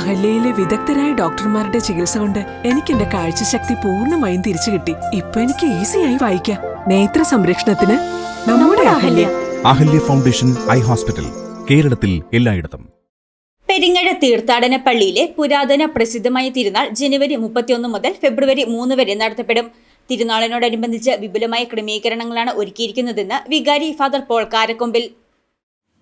അഹല്യയിലെ വിദഗ്ധരായ ഡോക്ടർമാരുടെ ചികിത്സ കൊണ്ട് എനിക്ക് എന്റെ കാഴ്ചശക്തി പൂർണമായും തിരിച്ചു കിട്ടി. ഇപ്പൊ എനിക്ക് ഈസിയായി വായിക്കാം. നേത്ര സംരക്ഷണത്തിന് നമ്മുടെ Ahalya. Ahalya foundation eye hospital കേരളത്തിൽ എല്ലായിടത്തും. പെരിങ്ങഴ തീർത്ഥാടന പള്ളിയിലെ പുരാതന പ്രസിദ്ധമായ തിരുനാൾ ജനുവരി മുപ്പത്തിയൊന്ന് മുതൽ ഫെബ്രുവരി മൂന്ന് വരെ നടത്തപ്പെടും. തിരുനാളിനോടനുബന്ധിച്ച് വിപുലമായ ക്രമീകരണങ്ങളാണ് ഒരുക്കിയിരിക്കുന്നതെന്ന് വികാരി father Paul Karakkombil.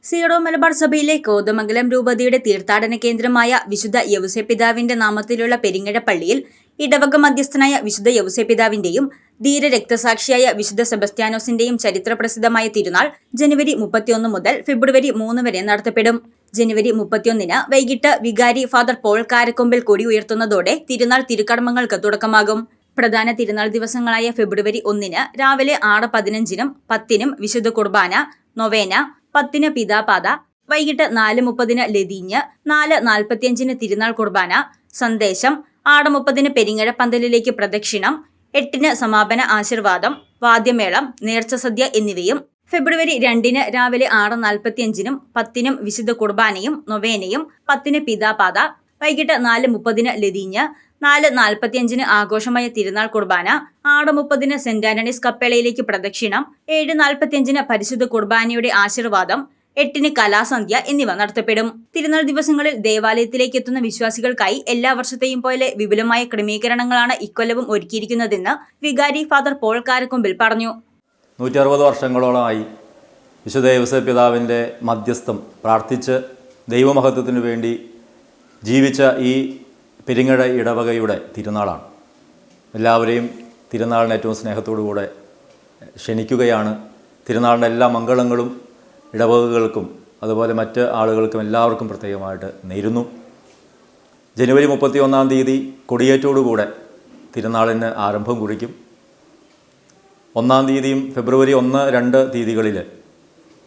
Syro Malabar സഭയിലെ കോതമംഗലം രൂപതയുടെ തീർത്ഥാടന കേന്ദ്രമായ വിശുദ്ധ യവുസെ പിതാവിന്റെ നാമത്തിലുള്ള പെരിങ്ങഴ പള്ളിയിൽ ഇടവക മധ്യസ്ഥനായ വിശുദ്ധ യവുസെ പിതാവിന്റെയും ധീര രക്തസാക്ഷിയായ വിശുദ്ധ സെബസ്ത്യാനോസിന്റെയും ചരിത്രപ്രസിദ്ധമായ തിരുനാൾ ജനുവരി മുപ്പത്തിയൊന്ന് മുതൽ ഫെബ്രുവരി മൂന്ന് വരെ നടത്തപ്പെടും. ജനുവരി മുപ്പത്തിയൊന്നിന് വൈകിട്ട് വികാരി ഫാദർ പോൾ കാരക്കൊമ്പിൽ കൊടി ഉയർത്തുന്നതോടെ തിരുനാൾ തിരുക്കർമ്മങ്ങൾക്ക് തുടക്കമാകും. പ്രധാന തിരുനാൾ ദിവസങ്ങളായ ഫെബ്രുവരി ഒന്നിന് രാവിലെ ആറ് പതിനഞ്ചിനും പത്തിനും വിശുദ്ധ കുർബാന നൊവേന പത്തിന് പിതാപാത വൈകിട്ട് നാല് മുപ്പതിന് ലതീഞ്ഞ് നാല് നാൽപ്പത്തിയഞ്ചിന് തിരുനാൾ കുർബാന സന്ദേശം ആറ് മുപ്പതിന് പെരിങ്ങഴ പന്തലിലേക്ക് പ്രദക്ഷിണം എട്ടിന് സമാപന ആശീർവാദം വാദ്യമേളം നേർച്ച സദ്യ എന്നിവയും ഫെബ്രുവരി രണ്ടിന് രാവിലെ ആറ് നാൽപ്പത്തിയഞ്ചിനും പത്തിനും വിശുദ്ധ കുർബാനയും നൊവേനയും പത്തിന് പിതാപാത വൈകിട്ട് നാല് മുപ്പതിന് ലതീഞ്ഞ് നാല് നാൽപ്പത്തിയഞ്ചിന് ആഘോഷമായ തിരുനാൾ കുർബാന ആറ് മുപ്പതിന് സെന്റ് ആന്റണീസ് കപ്പേളയിലേക്ക് പ്രദക്ഷിണം ഏഴ് നാൽപ്പത്തിയഞ്ചിന് പരിശുദ്ധ കുർബാനയുടെ ആശീർവാദം എട്ടിന് കലാസന്ധ്യ എന്നിവ നടത്തപ്പെടും. തിരുനാൾ ദിവസങ്ങളിൽ ദേവാലയത്തിലേക്ക് എത്തുന്ന വിശ്വാസികൾക്കായി എല്ലാ വർഷത്തെയും പോലെ വിപുലമായ ക്രമീകരണങ്ങളാണ് ഇക്കൊല്ലവും ഒരുക്കിയിരിക്കുന്നതെന്ന് വികാരി ഫാദർ പോൾ കാരക്കൊമ്പിൽ പറഞ്ഞു. നൂറ്റി അറുപത് വർഷങ്ങളോളമായി വിശുദ്ധ യവസ പിതാവിന്റെ മധ്യസ്ഥം പ്രാർത്ഥിച്ച് ദൈവമഹത്വത്തിനു വേണ്ടി ജീവിച്ച ഈ പെരിങ്ങഴ ഇടവകയുടെ തിരുനാളാണ്. എല്ലാവരെയും തിരുനാളിന് ഏറ്റവും സ്നേഹത്തോടുകൂടെ ക്ഷണിക്കുകയാണ്. തിരുനാളിന്റെ എല്ലാ മംഗളങ്ങളും ഇടവകകൾക്കും അതുപോലെ മറ്റ് ആളുകൾക്കും എല്ലാവർക്കും പ്രത്യേകമായിട്ട് നേരുന്നു. ജനുവരി മുപ്പത്തി ഒന്നാം തീയതി കൊടിയേറ്റോടുകൂടെ തിരുനാളിന് ആരംഭം കുറിക്കും. ഒന്നാം തീയതിയും ഫെബ്രുവരി ഒന്ന് രണ്ട് തീയതികളിൽ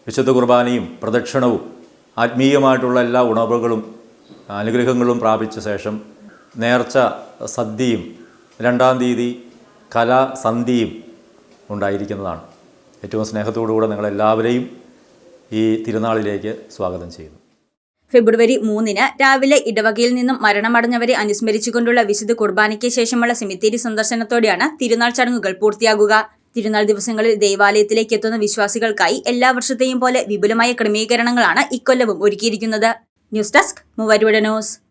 വിശുദ്ധ കുർബാനയും പ്രദക്ഷിണവും ആത്മീയമായിട്ടുള്ള എല്ലാ ഉണവുകളും അനുഗ്രഹങ്ങളും പ്രാപിച്ച ശേഷം നേർച്ച സദ്യയും രണ്ടാം തീയതി കലാസന്ധിയും ഉണ്ടായിരിക്കുന്നതാണ്. ഏറ്റവും സ്നേഹത്തോടുകൂടെ നിങ്ങളെല്ലാവരെയും ഈ തിരുനാളിലേക്ക് സ്വാഗതം ചെയ്യുന്നു. ഫെബ്രുവരി മൂന്നിന് രാവിലെ ഇടവകയിൽ നിന്നും മരണമടഞ്ഞവരെ അനുസ്മരിച്ചുകൊണ്ടുള്ള വിശുദ്ധ കുർബാനയ്ക്ക് ശേഷമുള്ള സെമിത്തേരി സന്ദർശനത്തോടെയാണ് തിരുനാൾ ചടങ്ങുകൾ പൂർത്തിയാകുക. തിരുനാൾ ദിവസങ്ങളിൽ ദേവാലയത്തിലേക്ക് എത്തുന്ന വിശ്വാസികൾക്കായി എല്ലാ വർഷത്തെയും പോലെ വിപുലമായ ക്രമീകരണങ്ങളാണ് ഇക്കൊല്ലവും ഒരുക്കിയിരിക്കുന്നത്. News desk Muvattupuzha news.